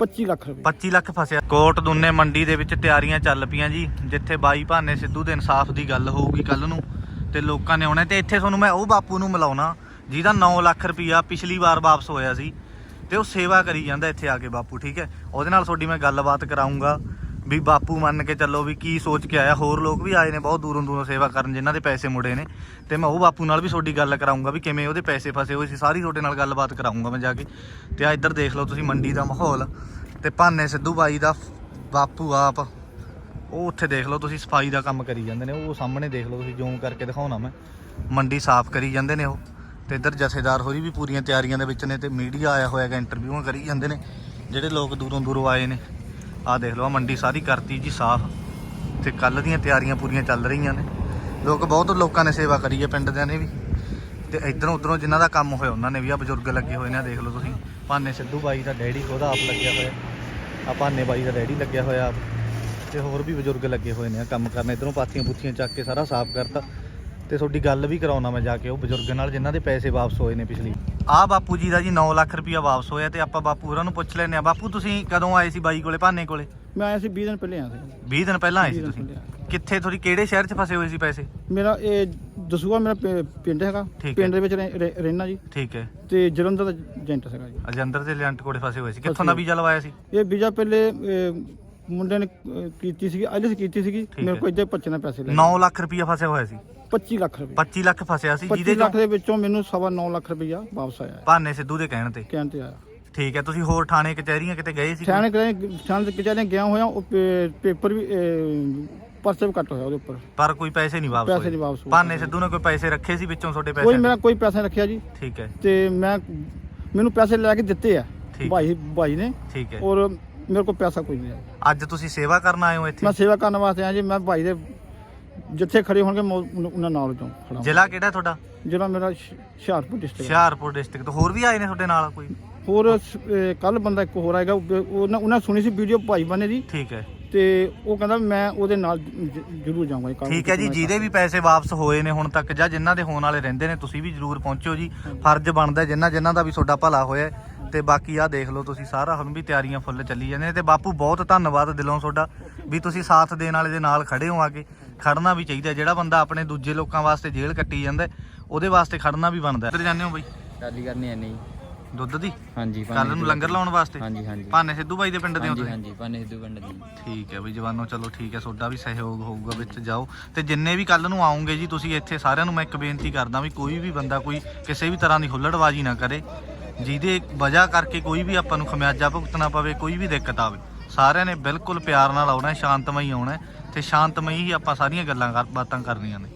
25 ਲੱਖ ਰੁਪਏ। 25 ਲੱਖ ਫਸਿਆ। ਕੋਟ ਦੁੰਨੇ ਮੰਡੀ ਦੇ ਵਿੱਚ ਤਿਆਰੀਆਂ ਚੱਲ ਪਈਆਂ ਜੀ, ਜਿੱਥੇ ਬਾਈ ਭਾਨੇ ਸਿੱਧੂ ਦੇ ਇਨਸਾਫ ਦੀ ਗੱਲ ਹੋਊਗੀ ਕੱਲ ਨੂੰ। ਤੇ ਲੋਕਾਂ ਨੇ ਆਉਣਾ, ਤੇ ਇੱਥੇ ਤੁਹਾਨੂੰ ਮੈਂ ਉਹ ਬਾਪੂ ਨੂੰ ਮਿਲਾਉਣਾ, ਜਿਹਦਾ 9 ਲੱਖ ਰੁਪਇਆ ਪਿਛਲੀ ਵਾਰ ਵਾਪਸ ਹੋਇਆ ਸੀ, ਤੇ ਉਹ ਸੇਵਾ ਕਰੀ ਜਾਂਦਾ ਇੱਥੇ ਆ ਕੇ ਬਾਪੂ, ਠੀਕ ਹੈ? ਉਹਦੇ ਨਾਲ ਤੁਹਾਡੀ ਮੈਂ ਗੱਲਬਾਤ ਕਰਾਉਂਗਾ ਵੀ ਬਾਪੂ ਮੰਨ ਕੇ ਚੱਲੋ ਵੀ ਕੀ ਸੋਚ ਕੇ ਆਇਆ। ਹੋਰ ਲੋਕ ਵੀ ਆਏ ਨੇ, ਬਹੁਤ ਦੂਰੋਂ ਦੂਰੋਂ ਸੇਵਾ ਕਰਨ ਜਿਨ੍ਹਾਂ ਦੇ ਪੈਸੇ ਮੁੜੇ ਨੇ। ਤੇ ਮੈਂ ਉਹ ਬਾਪੂ ਨਾਲ ਵੀ ਤੁਹਾਡੀ ਗੱਲ ਕਰਾਉਂਗਾ ਵੀ ਕਿਵੇਂ ਉਹਦੇ ਪੈਸੇ ਫਸੇ ਹੋਏ ਸੀ। ਸਾਰੀ ਤੁਹਾਡੇ ਨਾਲ ਗੱਲਬਾਤ ਕਰਾਉਂਗਾ ਮੈਂ ਜਾ ਕੇ। ਤੇ ਆ ਇੱਧਰ ਦੇਖ ਲਓ ਤੁਸੀਂ ਮੰਡੀ ਦਾ ਮਾਹੌਲ। ਤੇ ਭਾਨੇ ਸਿੱਧੂ ਬਾਈ ਦਾ ਬਾਪੂ ਆਪ, ਉਹ ਉੱਥੇ ਦੇਖ ਲਓ ਤੁਸੀਂ ਸਫ਼ਾਈ ਦਾ ਕੰਮ ਕਰੀ ਜਾਂਦੇ ਨੇ। ਉਹ ਸਾਹਮਣੇ ਦੇਖ ਲਓ ਤੁਸੀਂ, ਜ਼ੂਮ ਕਰਕੇ ਦਿਖਾਉਣਾ ਮੈਂ। ਮੰਡੀ ਸਾਫ਼ ਕਰੀ ਜਾਂਦੇ ਨੇ ਉਹ। ਤੇ ਇੱਧਰ ਜਥੇਦਾਰ ਹੋਰੀ ਵੀ ਪੂਰੀਆਂ ਤਿਆਰੀਆਂ ਦੇ ਵਿੱਚ ਨੇ ਤੇ ਮੀਡੀਆ ਆਇਆ ਹੋਇਆ ਹੈਗਾ ਇੰਟਰਵਿਊਆਂ ਕਰੀ ਜਾਂਦੇ ਨੇ। ਜਿਹੜੇ ਲੋਕ ਦੂਰੋਂ ਦੂਰੋਂ ਆਏ ਨੇ। ਆਹ ਦੇਖ ਲਓ, ਆਹ ਮੰਡੀ ਸਾਰੀ ਕਰਤੀ ਜੀ ਸਾਫ਼। ਤੇ ਕੱਲ ਦੀਆਂ ਤਿਆਰੀਆਂ ਪੂਰੀਆਂ ਚੱਲ ਰਹੀਆਂ ਨੇ। ਲੋਕ ਬਹੁਤ ਲੋਕਾਂ ਨੇ ਸੇਵਾ ਕਰੀ ਹੈ ਪਿੰਡ ਦਿਆਂ ਨੇ ਵੀ। ਤੇ ਇਧਰੋਂ ਉਧਰੋਂ ਜਿਨ੍ਹਾਂ ਦਾ ਕੰਮ ਹੋਇਆ, ਉਹਨਾਂ ਨੇ ਵੀ ਆ ਬਜ਼ੁਰਗ ਲੱਗੇ ਹੋਏ ਨੇ ਦੇਖ ਲਓ ਤੁਸੀਂ। ਭਾਨੇ ਸਿੱਧੂ ਬਾਈ ਦਾ ਡੈਡੀ ਉਹਦਾ ਆਪ ਲੱਗਿਆ ਹੋਇਆ। ਆ ਭਾਨੇ ਬਾਈ ਦਾ ਡੈਡੀ ਲੱਗਿਆ ਹੋਇਆ ਆਪ। ਤੇ ਹੋਰ ਵੀ ਬਜ਼ੁਰਗ ਲੱਗੇ ਹੋਏ ਨੇ ਕੰਮ ਕਰਨ। ਇਧਰੋਂ ਪਾਥੀਆਂ ਪੁੱਥੀਆਂ ਚੱਕ ਕੇ ਸਾਰਾ ਸਾਫ਼ ਕਰਤਾ। ਤੇ ਤੁਹਾਡੀ ਗੱਲ ਵੀ ਕਰਾਉਣਾ ਮੈਂ ਜਾ ਕੇ ਉਹ ਬਜ਼ੁਰਗ ਨਾਲ ਜਿਨ੍ਹਾਂ ਦੇ ਪੈਸੇ ਵਾਪਸ ਹੋਏ ਨੇ ਪਿਛਲੀ। ਆ ਬਾਪੂ ਜੀ ਦਾ ਜੀ 9 ਲੱਖ ਰੁਪਇਆ ਵਾਪਸ ਹੋਇਆ ਤੇ ਆਪਾਂ ਬਾਪੂ ਹੋਰਾਂ ਨੂੰ ਪੁੱਛ ਲੈਨੇ ਆ ਬਾਪੂ ਤੁਸੀਂ ਕਦੋਂ ਆਏ ਸੀ ਬਾਈ ਕੋਲੇ ਭਾਨੇ ਕੋਲੇ? ਮੈਂ ਆਇਆ ਸੀ 20 ਦਿਨ ਪਹਿਲੇ ਆਇਆ ਸੀ। 20 ਦਿਨ ਪਹਿਲਾਂ ਆਏ ਸੀ 20 ਦਿਨ ਤੁਸੀਂ? ਕਿੱਥੇ ਤੁਹਾਡੀ ਕਿਹੜੇ ਸ਼ਹਿਰ 'ਚ ਫਸੇ ਹੋਏ ਸੀ ਪੈਸੇ? ਮੇਰਾ ਇਹ ਦਸੂਆ ਮੇਰਾ ਪਿ- ਪਿੰਡ ਹੈਗਾ। ਠੀਕ। ਪਿੰਡ ਦੇ ਵਿੱਚ ਰਹਿ- ਰਹਿ- ਰਹਿਣਾ ਜੀ। ਠੀਕ ਹੈ। ਤੇ ਜਲੰਧਰ ਦਾ ਏਜੰਟ ਹੈਗਾ ਜੀ। ਅਜੰਦਰ ਤੇ ਲਿਆਂਟ ਕੋਲੇ ਫਸੇ ਹੋਏ ਸੀ। ਕਿੱਥੋਂ ਦਾ। ਵੀਜ਼ਾ ਲਵਾਇਆ ਸੀ? ਇਹ ਵੀਜ਼ਾ ਪਹਿਲੇ ਅਹ, ਮੁੰਡੇ ਨੇ ਅਹ, ਕੀਤੀ ਸੀਗੀ ਆਈਲੈਂਸ ਕੀਤੀ ਸੀਗੀ। ਹੈ। ਮੇਰੇ ਕੋਲ ਇੱਥੇ 25 ਨਾਲ ਪੈਸੇ ਲੈ 9 ਲੱਖ ਰੁਪਇਆ ਫਸਿਆ ਹੋਇਆ ਸੀ। 25 ਲੱਖ ਰੁਪਏ। 25 ਲੱਖ ਫਸਿਆ ਸੀ 25 ਜਿਹਦੇ ਲੱਖ ਚੋਂ ਦੇ ਵਿੱਚੋਂ ਮੈਨੂੰ ਸਵਾ 9 ਲੱਖ ਰੁਪਈਆ ਵਾਪਸ ਆਇਆ। ਭਾਨੇ ਸਿੱਧੂ ਦੇ ਕਹਿਣ ਤੇ। ਕਹਿਣ ਤੇ ਆਇਆ। ਠੀਕ ਹੈ ਤੁਸੀਂ ਹੋਰ ਥਾਣੇ ਕਚਹਿਰੀਆਂ ਕਿਤੇ ਗਏ ਸੀ? ਕਰੇ ਸਿਆਣੇ ਦੇ ਕਿਚਾਰੇ ਗਿਆ ਹੋਇਆ ਉਹ ਪੇ- ਪੇਪਰ ਵੀ ਅਹ, ਪਰਚਾ ਵੀ ਕੱਟ ਹੋਇਆ ਉਹਦੇ ਉੱਪਰ। ਪਰ ਕੋਈ ਪੈਸੇ ਨਹੀਂ ਵਾਪਸ ਪੈਸੇ ਨਹੀਂ ਵਾਪਸ ਹੋਏ। ਭਾਨੇ ਸਿੱਧੂ ਨੇ ਕੋਈ ਪੈਸੇ ਰੱਖੇ ਸੀ ਵਿੱਚੋਂ ਤੁਹਾਡੇ ਕੋਈ ਪੈਸੇ ਮੇਰਾ ਕੋਈ ਪੈਸਾ ਨਹੀਂ ਰੱਖਿਆ ਜੀ। ਠੀਕ ਹੈ। ਤੇ ਮੈਂ ਮੈਨੂੰ ਪੈਸੇ ਲੈ ਕੇ ਦਿੱਤੇ ਆ ਠੀਕ। ਭਾਈ ਭਾਈ ਨੇ। ਠੀਕ ਹੈ। ਔਰ ਮੇਰੇ ਕੋਲ ਪੈਸਾ ਕੋਈ ਨਹੀਂ ਹੈ ਅੱਜ ਤੁਸੀਂ ਸੇਵਾ ਕਰਨ ਆਏ ਹੋ ਇੱਥੇ? ਮੈਂ ਸੇਵਾ ਕਰਨ ਵਾਸਤੇ ਆਇਆ ਜੀ ਮੈਂ ਭਾਈ ਦੇ ਜਿੱਥੇ ਖੜੇ ਹੋਣਗੇ ਮੈਂ ਉਹਨਾਂ- ਉਹਨਾਂ ਨਾਲ ਜਾਉਂ ਖੜਾ ਜ਼ਿਲ੍ਹਾ ਕਿਹੜਾ ਤੁਹਾਡਾ? ਜਿਹੜਾ ਮੇਰਾ ਸ਼- ਹੁਸ਼ਿਆਰਪੁਰ ਡਿਸਟ੍ਰਿਕਟ ਹੁਸ਼ਿਆਰਪੁਰ ਡਿਸਟ੍ਰਿਕਟ ਤੋਂ ਹੋਰ ਵੀ ਆਏ ਨੇ ਤੁਹਾਡੇ ਨਾਲ ਕੋਈ? ਹੋਰ ਕੱਲ ਬੰਦਾ ਇੱਕ ਹੋਰ ਆਏਗਾ ਉਹ- ਉਹਨਾਂ ਉਹਨਾਂ ਸੁਣੀ ਸੀ ਵੀਡੀਓ ਭਾਈ ਬਣੇ ਦੀ। ਠੀਕ ਹੈ। ਤੇ ਉਹ ਕਹਿੰਦਾ ਮੈਂ ਉਹਦੇ ਨਾਲ ਜ- ਜ਼ਰੂਰ ਜਾਊਂਗਾ ਕੱਲ੍ਹ ਠੀਕ ਹੈ ਜੀ ਜਿਹਦੇ ਵੀ ਪੈਸੇ ਵਾਪਸ ਹੋਏ ਨੇ ਹੁਣ ਤੱਕ ਜਾਂ ਜਿਨ੍ਹਾਂ ਦੇ ਹੋਣ ਵਾਲੇ ਰਹਿੰਦੇ ਨੇ ਤੁਸੀਂ ਵੀ ਜਰੂਰ ਪਹੁੰਚੋ ਜੀ। ਫਰਜ਼ ਬਣਦਾ ਜਿਨ੍ਹਾਂ ਜਿਨ੍ਹਾਂ ਦਾ ਵੀ ਤੁਹਾਡਾ ਭਲਾ ਹੋਇਆ ਹੈ। ਤੇ ਬਾਕੀ ਆ ਦੇਖ ਲਓ ਤੁਸੀਂ ਸਾਰਾ ਹੁਣ ਵੀ ਤਿਆਰੀਆਂ ਫੁੱਲ ਚੱਲੀ ਜਾਂਦੇ ਨੇ ਤੇ ਬਾਪੂ ਬਹੁਤ ਧੰਨਵਾਦ ਦਿਲੋਂ ਤੁਹਾਡਾ ਵੀ ਤੁਸੀਂ ਸਾਥ ਦੇਣ ਵਾਲੇ ਦੇ ਨਾਲ ਖੜੇ ਹੋ ਆ ਕੇ। ਖੜਨਾ ਵੀ ਚਾਹੀਦਾ ਜਿਹੜਾ ਬੰਦਾ ਆਪਣੇ ਦੂਜੇ ਲੋਕਾਂ ਵਾਸਤੇ ਜੇਲ੍ਹ ਕੱਟੀ ਜਾਂਦਾ ਉਹਦੇ ਵਾਸਤੇ ਖੜਨਾ ਵੀ ਬਣਦਾ। ਕਿੱਧਰ ਜਾਂਦੇ ਹੋ ਬਈ? ਟਰਾਲੀ ਕਰਨੀ ਐ ਨਹੀਂ ਦੁੱਧ ਦੀ? ਹਾਂਜੀ ਕੱਲ ਨੂੰ ਲੰਗਰ ਲਾਉਣ ਵਾਸਤੇ? ਹਾਂਜੀ ਹਾਂਜੀ। ਭਾਨੇ ਸਿੱਧੂ ਬਾਈ ਦੇ ਪਿੰਡ ਦੇ ਹਾਂਜੀ ਹਾਂਜੀ ਪਾਣੇ ਸਿੱਧੂ ਪਿੰਡ ਦੀ। ਠੀਕ ਹੈ ਬਈ ਜਵਾਨੋ ਚਲੋ ਠੀਕ ਹੈ ਤੁਹਾਡਾ ਵੀ ਸਹਿਯੋਗ ਹੋਊਗਾ ਵਿੱਚ ਜਾਓ। ਤੇ ਜਿੰਨੇ ਵੀ ਕੱਲ ਨੂੰ ਆਉਂਗੇ ਜੀ ਤੁਸੀਂ ਇੱਥੇ ਸਾਰਿਆਂ ਨੂੰ ਮੈਂ ਇੱਕ ਬੇਨਤੀ ਕਰਦਾ ਵੀ ਕੋਈ ਵੀ ਬੰਦਾ ਕੋਈ ਕਿਸੇ ਵੀ ਤਰ੍ਹਾਂ ਦੀ ਹੁੱਲੜਬਾਜ਼ੀ ਨਾ ਕਰੇ। ਜਿਹਦੇ ਵਜ੍ਹਾ ਕਰਕੇ ਕੋਈ ਵੀ ਆਪਾਂ ਨੂੰ ਖਮਿਆਜਾ ਭੁਗਤਣਾ ਪਵੇ, ਕੋਈ ਵੀ ਦਿੱਕਤ ਆਵੇ, ਸਾਰਿਆਂ ਨੇ ਬਿਲਕੁਲ ਪਿਆਰ ਨਾਲ ਆਉਣਾ ਸ਼ਾਂਤਮਈ ਆਉਣਾ ਹੈ ਤੇ ਸ਼ਾਂਤਮਈ ਹੀ ਆਪਾਂ ਸਾਰੀਆਂ ਗੱਲਾਂ ਕਰ- ਬਾਤਾਂ ਕਰਨੀਆਂ ਨੇ।